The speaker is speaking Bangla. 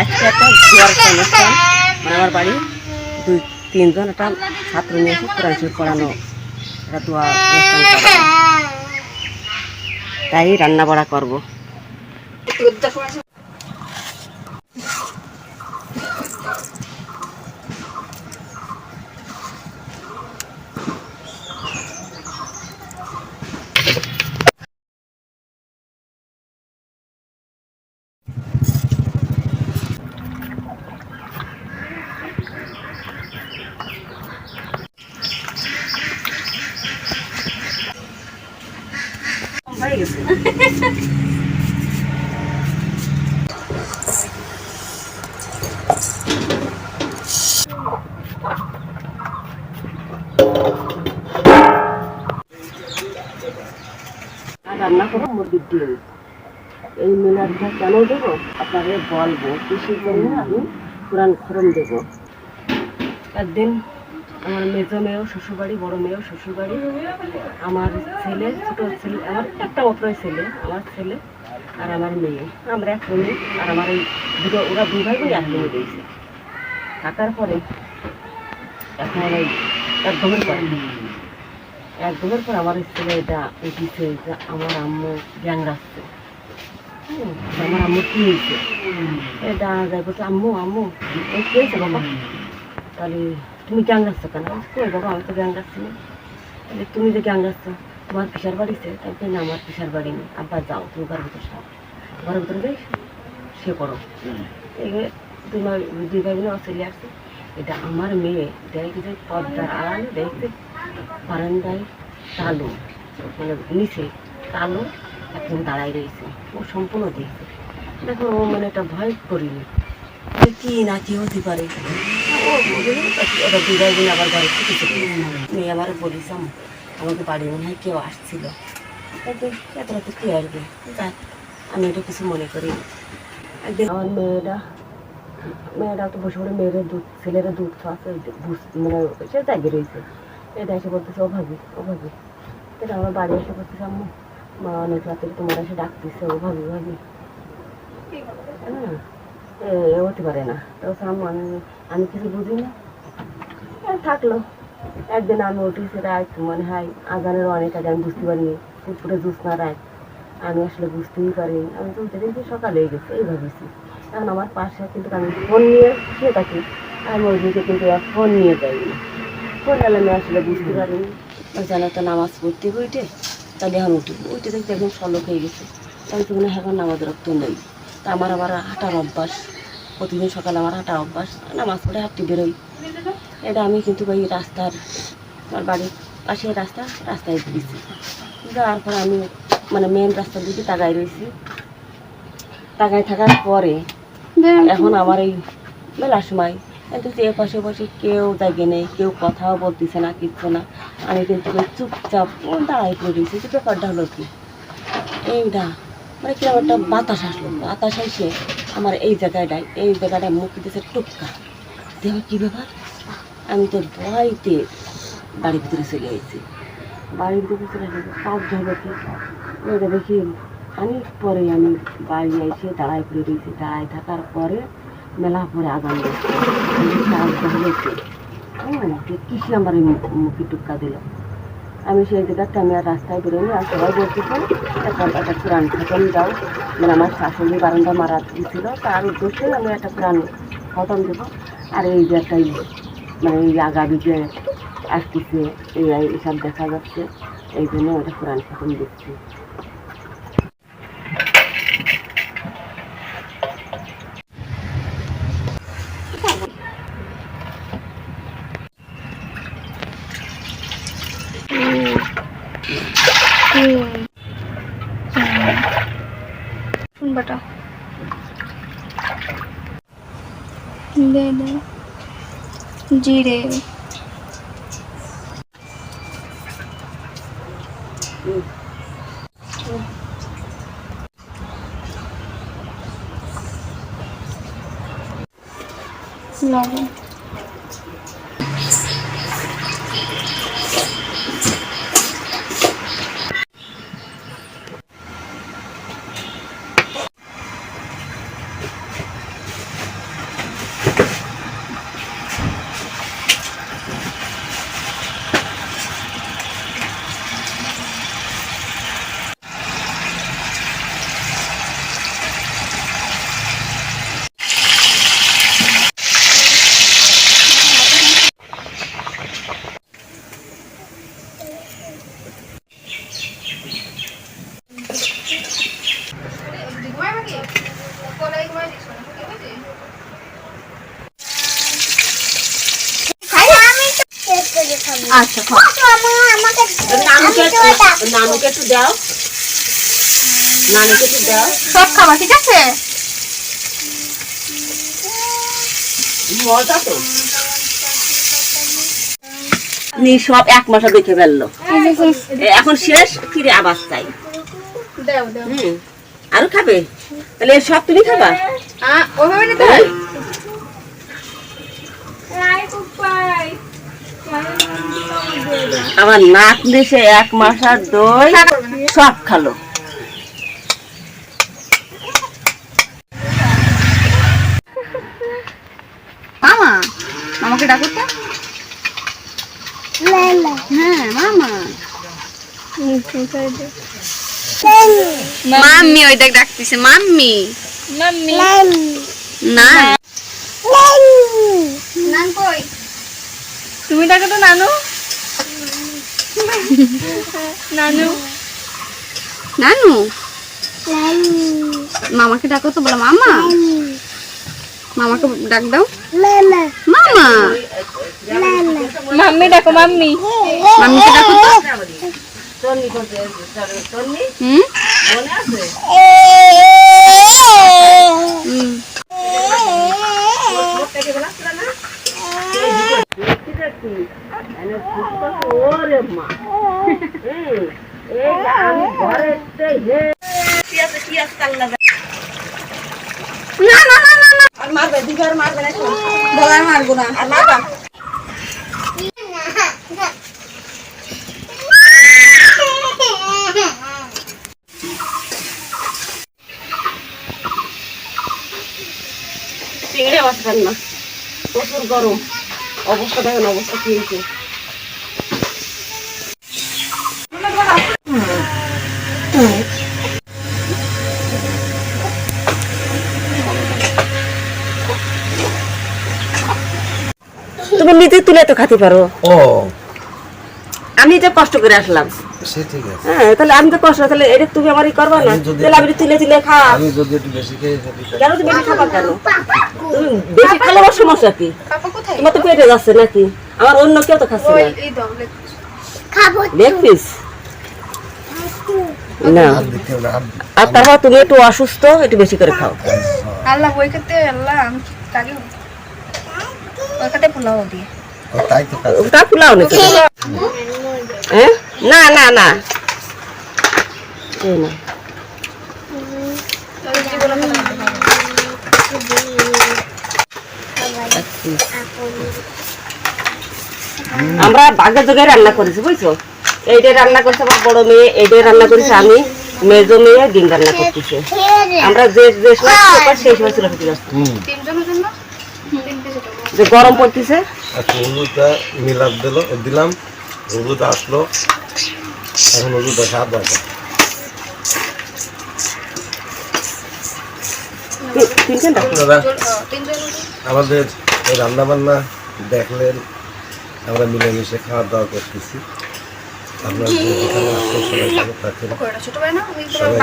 আজকে একটা জোয়ার অনুষ্ঠান। মানে আমার বাড়ি, দুই, তিনজন একটা ছাত্র নিয়ে এসে কোরআন শরীফ একটা দোয়া তাই রান্না বাড়া করব। এই কেন বলব জন্য আমি কোরআন একদিন আমার মেজো মেয়েও, শ্বশুরবাড়ি, বড় মেয়েও, শ্বশুরবাড়ি, আমার ছেলে, ছোটো ছেলে, আমার একটা মাত্রই ছেলে, আমার ছেলে আর আমার মেয়ে। আমরা এক মেয়ে আর আমার এই দুটো, ওরা দুই ভাই এক মেয়ে দিয়েছে থাকার পরে এখন ওই একদমের পরে একদমের পর আমার ছেলে এটা উঠিছে যে আমার আম্মু গ্যাং রাখছে। আমার আম্মু কি হয়েছে? এটা যাই বলছে, আম্মু আম্মু কি হয়েছে বাবা? তাহলে, তুমি গ্যাং রাখছো কেন? কই বাবা, আমি তো গ্যাং রাখছি না। তুমি যে গ্যাং রাখছো, তোমার পিসার বাড়িতে তাই না, আমার পিসার বাড়ি নেই। আব্বা, যাও, তুমি ঘরের ভিতরে যাও। ঘরের ভিতরে যাই সে করো। এই দুই ভাই দুই ভাই বোন চলে আসছে। এটা আমার মেয়ে, দেখে যে পর্দার আড়ালে দেখতে বারান্দায় তালু মানে নিচে তালু একদম দাঁড়াই রয়েছে। ও সম্পূর্ণ দেখছে। দেখো, ও মানে একটা ভয় করিনি। কি না কি হতে পারে? আবার ঘরে গেছে। মেয়ে আবার বলিসাম আমাকে বাড়ি মনে হয় কেউ আসছিল। এত রাতে কে আসবে? আমি এটা কিছু মনে করি আমার মেয়েরা মেয়েরা তো বসে বসে মেয়েরা দুধ ছেলেরা দুধ বুঝ- মানে সে জায়গায় রয়েছে। এটা এসে বলতেছে ও ভাবি এটা আমার বাড়ি এসে বলতেছে, আম্মু, মা অনেক রাতে তোমার এসে ডাকতেছে ও ভাবি হ্যাঁ হতে পারে না। তো আম্মু, আমি আমি কিছু বুঝি না থাকল। একদিন আমি উঠেছি রাত মনে হয়, আজানের অনেক আগে আমি বুঝতে পারিনি, ফুটফুটে জুস না রাত আমি আসলে বুঝতেই পারিনি। আমি তো উঠে দেখি সকালে গেছে এই ভাবিছি এখন আমার পাশে কিন্তু আমি ফোন নিয়ে শুয়ে থাকি। আমি ওই দিকে কিন্তু ফোন নিয়ে যাই যাইনি গেলে আমি আসলে বুঝতে পারিনি ওই যেন তো নামাজ পড়তে উঠে তাহলে এখন উঠি। উঠে দেখতে একদম সলক হয়ে গেছে। তাই তো মনে হয় এখন নামাজ রক্ত নেই। তা আমার আবার হাঁটার অভ্যাস। প্রতিদিন সকালে আমার হাঁটা অভ্যাস। নামাজ পড়ে হাঁটতে বেরোই। এটা আমি কিন্তু ওই রাস্তার আমার বাড়ির পাশে রাস্তা রাস্তায় দিয়েছি যাওয়ার পরে আমি মানে মেন রাস্তার দিকে তাকাই রয়েছি। তাকায় থাকার পরে এখন আমার এই মেলার সময় কিন্তু এ পাশে কেউ জায়গা নেই, কেউ কথাও বলতেছে না, কিচ্ছু না। আমি কিন্তু চুপচাপ দাঁড়াই পড়ে রয়েছি। যে ব্যাপারটা হলো কি? এইটা মানে কীরকম একটা বাতাস আসলো। বাতাস এসে আমার এই জায়গাটায় এই জায়গাটায় মুখ দিতেছে টুক্কা। দেহ কী ব্যাপার? আমি তো ভয়তে বাড়ির ভিতরে চলে এসেছি বাড়ির ভিতরে চলে এসেছি কাজ ধরো কি? ওইটা দেখি, অনেক পরে আমি বাড়ি এসে দাঁড়াই পড়ে রয়েছি। দাঁড়াই থাকার পরে মেলা পরে আগান কৃষি আমার মুখে টুক্কা দিল। আমি সেই জায়গাতে আমি আর রাস্তায় বেরোনি আর সবাই বলতেছে এখন একটা পুরান খতম যাও মানে আমার শাশুড়ি বারান্দা মারা দিয়েছিল তার উদ্দেশ্যে আমি একটা পুরান খতম দেবো। আর এই যে একটা মানে এই আগামী যে আসতেছে এই এইসব দেখা যাচ্ছে, এই জন্য ওটা পুরান খতম দিচ্ছি। জিরে লবণ নানুকে একটু দাও। নানুকে একটু দাও। সব খাবা ঠিক আছে? মজা তো। নি সব এক মাসে দেখে ফেলল। এখন শেষ ফিরে আবার চাই। দাও দাও। হুম। আরও খাবে? তাহলে সব তুমি খাবা? ওভাবে? আমার নাক দেশে এক মাস মাসার দই সব খালো। মামা মামাকে ডাকো তো। হ্যাঁ মামা। মাম্মি ওই দেখ ডাকতেছে মাম্মি। মাম্মি। না তুমি ডাকো তো নানু। নানু? নানু? মামাকে ডাকো তো বলো মামা। মামাকে ডাক দাও। মামা। মাম্মি ডাকো মাম্মি। মাম্মিকে ডাকো তো। হুম ওরে মা এই, এই যে আমি ঘরেতে হে পিয়াজে পিয়াজ কাল লাগা না প্রচুর গরম। অবস্থা দেখেন অবস্থা কি হয়েছে? তুমি নিজে তুলে তো খাতে পারো। ও। আমি যে কষ্ট করে আসলাম। সে ঠিক আছে। হ্যাঁ তাহলে আমি তো কষ্ট তাহলে এটা তুমি আমারই করবা না? তাহলে আমি তুলে তুলে খা আমি যদি একটু বেশি খেয়ে থাকি কেন তুমি বেশি খাবা কেন? তুমি বেশি খালে আমার সমস্যা কি? পাপা কোথায়? তোমার তো পেটে যাচ্ছে নাকি? আমার অন্য কেউ তো খাচ্ছে ওই না এই দাও লেখ। Leg piece? না। আর তারপর তুমি একটু অসুস্থ একটু বেশি করে খাও। আল্লাহ বই খেতে আল্লাহ আমি কাকে ওই খাতে পোলাও দিয়ে। তাই তো কাজ। পোলাও নাকি? হ্যাঁ না না না। এই না। আমরা বাঘের জোগায় রান্না করেছি বুঝছ? এইটাই রান্না করছে আমার বড় মেয়ে এইটাই রান্না করেছে আমি মেজো মেয়ে ডিম রান্না করতেছে। আমরা যে যে সময় সেই সময় চলে ফেটে যাচ্ছে হুম তিনজনের জন্য তিন পিস যে গরম পড়তেছে। আচ্ছা হলুদটা মিলাপ দিল দিলাম হলুদ আসলো। এখন হলুদটা স্বাদ আছে। আপনারা আমাদের রান্না বান্না দেখলেন আমরা মিলেমিশে খাওয়া দাওয়া করতেছি। আপনারা সবাই থাকেন। সবাই